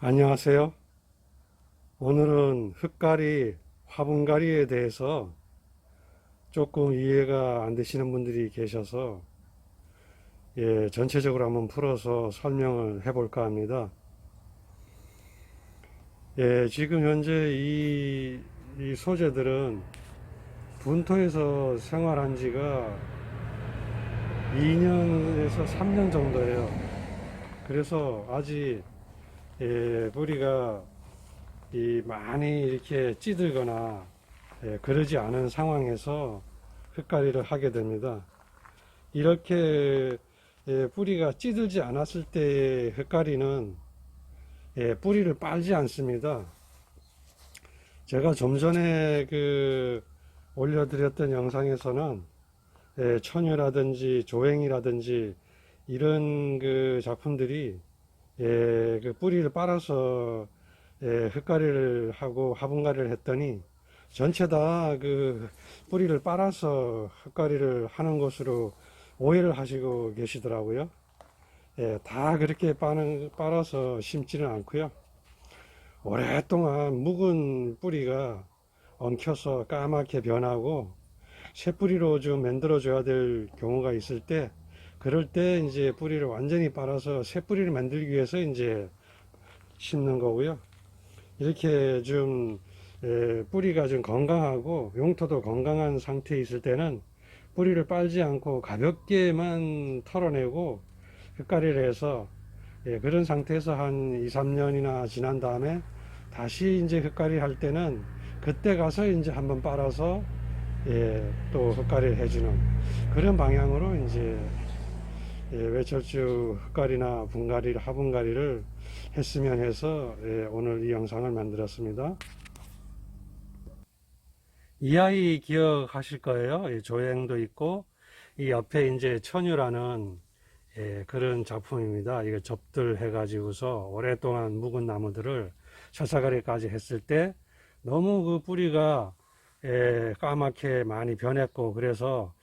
안녕하세요. 오늘은 흙가리, 화분가리에 대해서 조금 이해가 안 되시는 분들이 계셔서 예, 전체적으로 한번 풀어서 설명을 해볼까 합니다. 예, 지금 현재 이, 이 소재들은 분토에서 생활한 지가 2년에서 3년 정도예요. 그래서 아직 예, 뿌리가 이 많이 이렇게 찌들거나 예, 그러지 않은 상황에서 흙가리를 하게 됩니다. 이렇게 예, 뿌리가 찌들지 않았을 때의 흙가리는 예, 뿌리를 빨지 않습니다. 제가 좀 전에 그 올려드렸던 영상에서는 예, 천유라든지 조행이라든지 이런 그 작품들이 예, 그 뿌리를 빨아서 예, 흙가리를 하고 화분가리를 했더니 전체 다 그 뿌리를 빨아서 흙가리를 하는 것으로 오해를 하시고 계시더라고요. 예, 다 그렇게 빠는, 빨아서 심지는 않고요. 오랫동안 묵은 뿌리가 엉켜서 까맣게 변하고 새 뿌리로 좀 만들어 줘야 될 경우가 있을 때 그럴 때 이제 뿌리를 완전히 빨아서 새 뿌리를 만들기 위해서 이제 심는 거고요. 이렇게 좀 에, 뿌리가 좀 건강하고 용토도 건강한 상태에 있을 때는 뿌리를 빨지 않고 가볍게만 털어내고 흙가리를 해서 예, 그런 상태에서 한 2, 3년이나 지난 다음에 다시 이제 흙가리 할 때는 그때 가서 이제 한번 빨아서 예, 또 흙가리를 해주는 그런 방향으로 이제 예, 외철주 흙가리나 분가리를 화분가리를 했으면 해서 예, 오늘 이 영상을 만들었습니다. 이 아이 기억하실 거예요. 예, 조행도 있고 이 옆에 이제 천유라는 예, 그런 작품입니다. 이거 접들 해가지고서 오랫동안 묵은 나무들을 철사가리까지 했을 때 너무 그 뿌리가 예, 까맣게 많이 변했고 그래서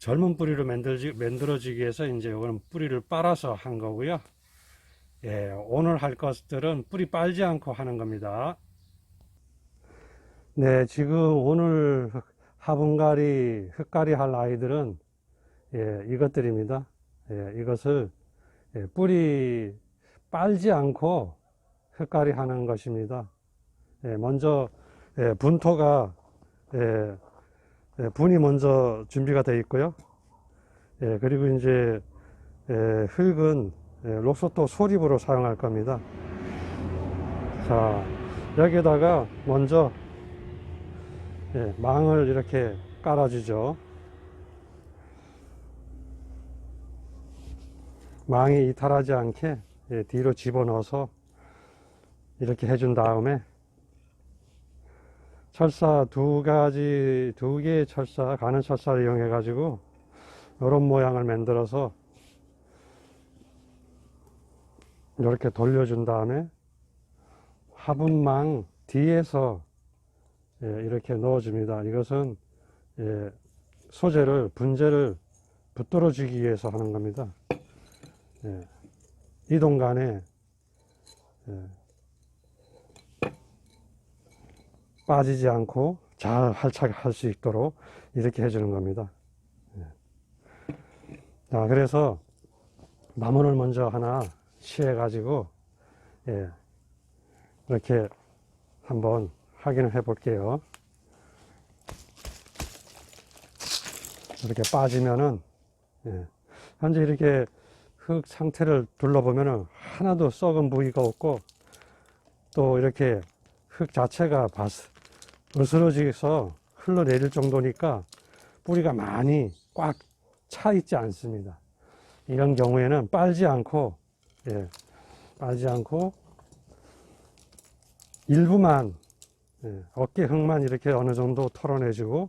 젊은 뿌리로 만들지, 만들어지기 위해서 이제 이거는 뿌리를 빨아서 한 거고요. 예, 오늘 할 것들은 뿌리 빨지 않고 하는 겁니다. 네, 지금 오늘 화분가리, 흙가리 할 아이들은 예, 이것들입니다. 예, 이것을 예, 뿌리 빨지 않고 흙가리 하는 것입니다. 예, 먼저 예, 분토가 예, 예, 분이 먼저 준비가 되어 있고요. 예, 그리고 이제 예, 흙은 예, 록소토 소립으로 사용할 겁니다. 자, 여기다가 먼저 예, 망을 이렇게 깔아주죠. 망이 이탈하지 않게 예, 뒤로 집어넣어서 이렇게 해준 다음에 철사 두 가지, 두 개의 철사, 가는 철사를 이용해 가지고 이런 모양을 만들어서 이렇게 돌려준 다음에 화분망 뒤에서 예, 이렇게 넣어줍니다. 이것은 예, 소재를 분재를 붙들어 주기 위해서 하는 겁니다. 예, 이동 간에 예, 빠지지 않고 잘 활착할 수 있도록 이렇게 해주는 겁니다. 예. 자, 그래서 나무를 먼저 하나 취해 가지고 예, 이렇게 한번 확인을 해 볼게요. 이렇게 빠지면은 예, 현재 이렇게 흙 상태를 둘러보면은 하나도 썩은 부위가 없고 또 이렇게 흙 자체가 바스, 으스러지서 흘러내릴 정도니까 뿌리가 많이 꽉 차 있지 않습니다. 이런 경우에는 빨지 않고, 예, 빨지 않고, 일부만, 예, 어깨 흙만 이렇게 어느 정도 털어내주고,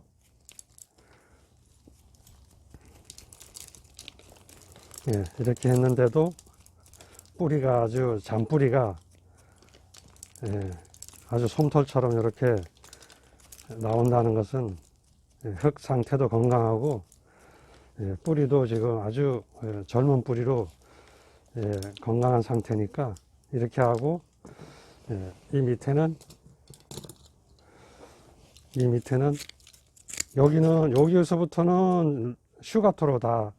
예, 이렇게 했는데도 뿌리가 아주 잔뿌리가 예, 아주 솜털처럼 이렇게 나온다는 것은 예, 흙 상태도 건강하고 예, 뿌리도 지금 아주 예, 젊은 뿌리로 예, 건강한 상태니까 이렇게 하고 예, 이 밑에는 이 밑에는 여기는 여기에서부터는 슈가토로 다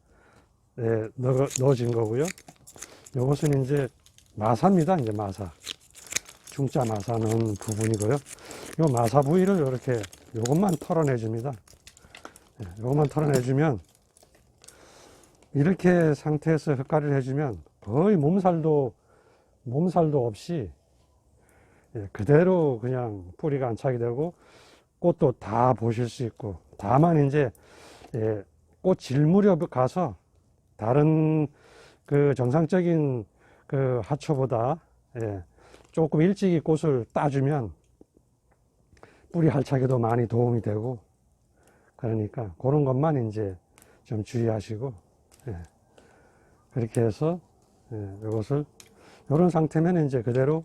예, 넣어, 넣어진 거고요. 이것은 이제 마사입니다. 이제 마사. 중자 마사 넣은 부분이고요. 이 마사 부위를 이렇게 요것만 털어내 줍니다. 예, 요것만 털어내 주면 이렇게 상태에서 흙가리를 해주면 거의 몸살도 몸살도 없이 예, 그대로 그냥 뿌리가 안착이 되고 꽃도 다 보실 수 있고 다만 이제 예, 꽃질 무렵 가서 다른 그 정상적인 그 하초보다 예, 조금 일찍이 꽃을 따주면 뿌리 할착에도 많이 도움이 되고 그러니까 그런 것만 이제 좀 주의하시고 예, 그렇게 해서 예, 이것을 이런 상태면 이제 그대로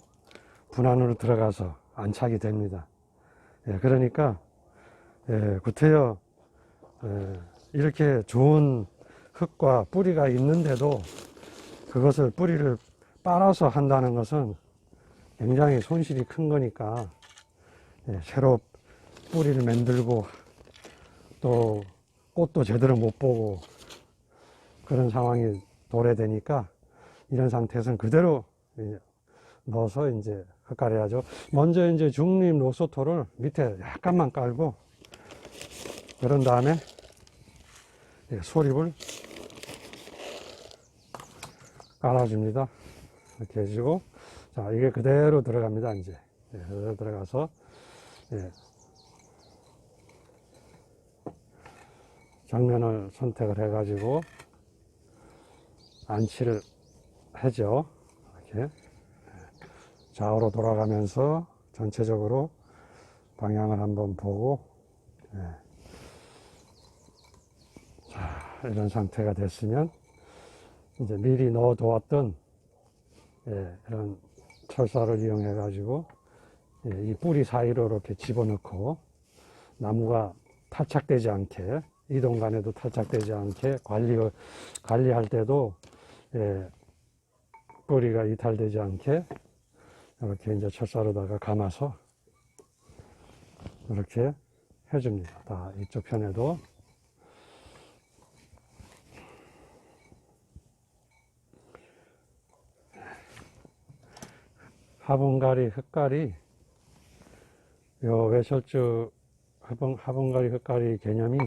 분안으로 들어가서 안착이 됩니다. 예, 그러니까 예, 구태여 예, 이렇게 좋은 흙과 뿌리가 있는데도 그것을 뿌리를 빨아서 한다는 것은 굉장히 손실이 큰 거니까 예, 새로 뿌리를 만들고 또 꽃도 제대로 못 보고 그런 상황이 도래되니까 이런 상태에서는 그대로 예, 넣어서 이제 흙가려야죠. 먼저 이제 중립 로소토를 밑에 약간만 깔고 그런 다음에 예, 소립을 깔아줍니다. 이렇게 해주고 자 이게 그대로 들어갑니다. 이제 예, 그대로 들어가서 예, 정면을 선택을 해가지고 안치를 하죠. 이렇게 좌우로 돌아가면서 전체적으로 방향을 한번 보고 예. 자 이런 상태가 됐으면 이제 미리 넣어 두었던 예, 이런 철사를 이용해 가지고 예, 이 뿌리 사이로 이렇게 집어넣고 나무가 탈착되지 않게 이동 간에도 탈착되지 않게 관리 관리할 때도 예, 뿌리가 이탈되지 않게 이렇게 이제 철사로다가 감아서 이렇게 해줍니다. 다 이쪽 편에도 화분가리 흙가리 요 외철주 화분, 화분가리 흙가리 개념이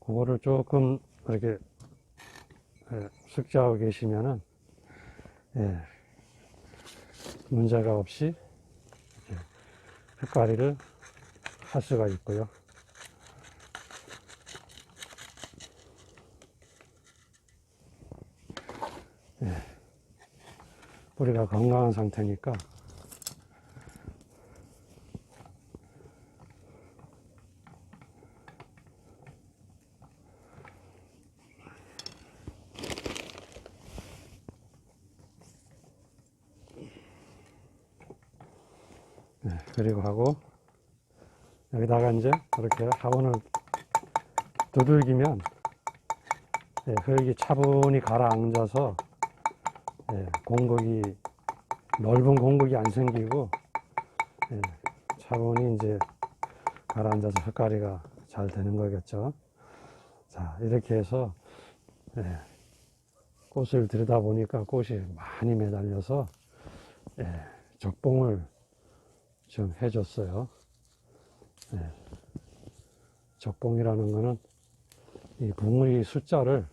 그거를 조금 이렇게 예, 숙지하고 계시면은 예, 문제가 없이 흙가리를 할 수가 있고요. 예, 뿌리가 건강한 상태니까 네, 그리고 하고 여기다가 이제 이렇게 화분을 두들기면 예, 흙이 차분히 가라앉아서 예, 공극이 넓은 공극이 안 생기고 예, 차분히 이제 가라앉아서 흙가리가 잘 되는 거겠죠. 자 이렇게 해서 예, 꽃을 들여다 보니까 꽃이 많이 매달려서 예, 적봉을 좀 해줬어요. 예. 적봉이라는 거는 이 붕어리 숫자를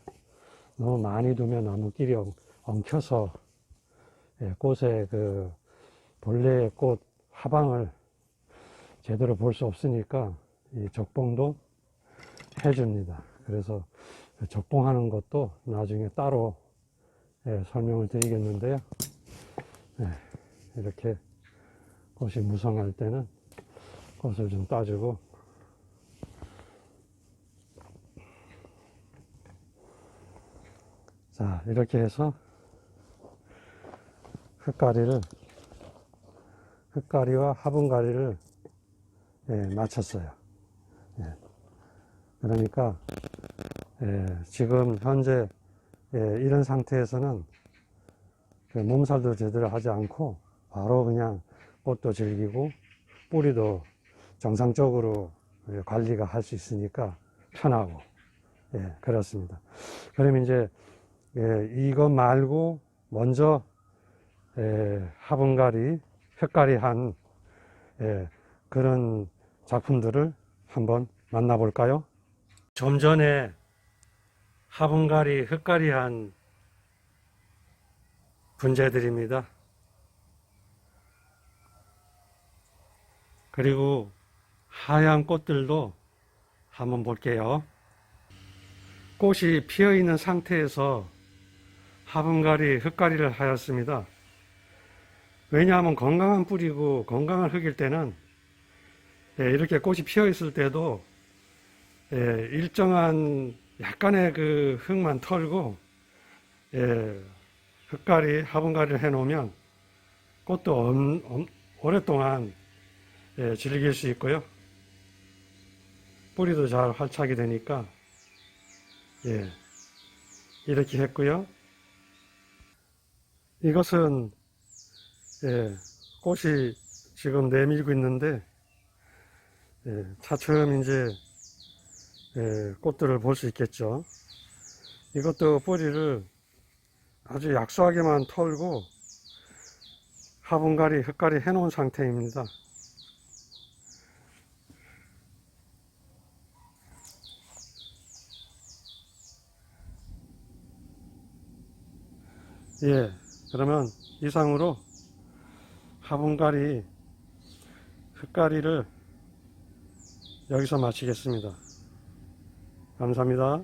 너무 많이 두면 나무끼리 엉, 엉켜서 예, 꽃의 그 본래의 꽃 화방을 제대로 볼 수 없으니까 이 적봉도 해줍니다. 그래서 그 적봉하는 것도 나중에 따로 예, 설명을 드리겠는데요. 예, 이렇게 꽃이 무성할 때는 꽃을 좀 따주고 자 이렇게 해서 흙가리를 흙가리와 화분가리를 예, 맞췄어요 예. 그러니까 예, 지금 현재 예, 이런 상태에서는 그 몸살도 제대로 하지 않고 바로 그냥 꽃도 즐기고 뿌리도 정상적으로 예, 관리가 할 수 있으니까 편하고 예 그렇습니다. 그럼 이제 예, 이거 말고 먼저 예, 화분갈이 흙갈이한 예, 그런 작품들을 한번 만나볼까요? 좀 전에 화분갈이 흙갈이한 분재들입니다. 그리고 하얀 꽃들도 한번 볼게요. 꽃이 피어 있는 상태에서 화분갈이 흙갈이를 하였습니다. 왜냐하면 건강한 뿌리고 건강한 흙일 때는 예, 이렇게 꽃이 피어 있을 때도 예, 일정한 약간의 그 흙만 털고 예, 흙갈이 화분갈이를 해놓으면 꽃도 오랫동안 예, 즐길 수 있고요. 뿌리도 잘 활착이 되니까 예, 이렇게 했고요. 이것은 예, 꽃이 지금 내밀고 있는데 예, 차츰 이제 예, 꽃들을 볼 수 있겠죠. 이것도 뿌리를 아주 약소하게만 털고 화분갈이, 흙갈이 해 놓은 상태입니다. 예, 그러면 이상으로 화분갈이, 흙갈이를 여기서 마치겠습니다. 감사합니다.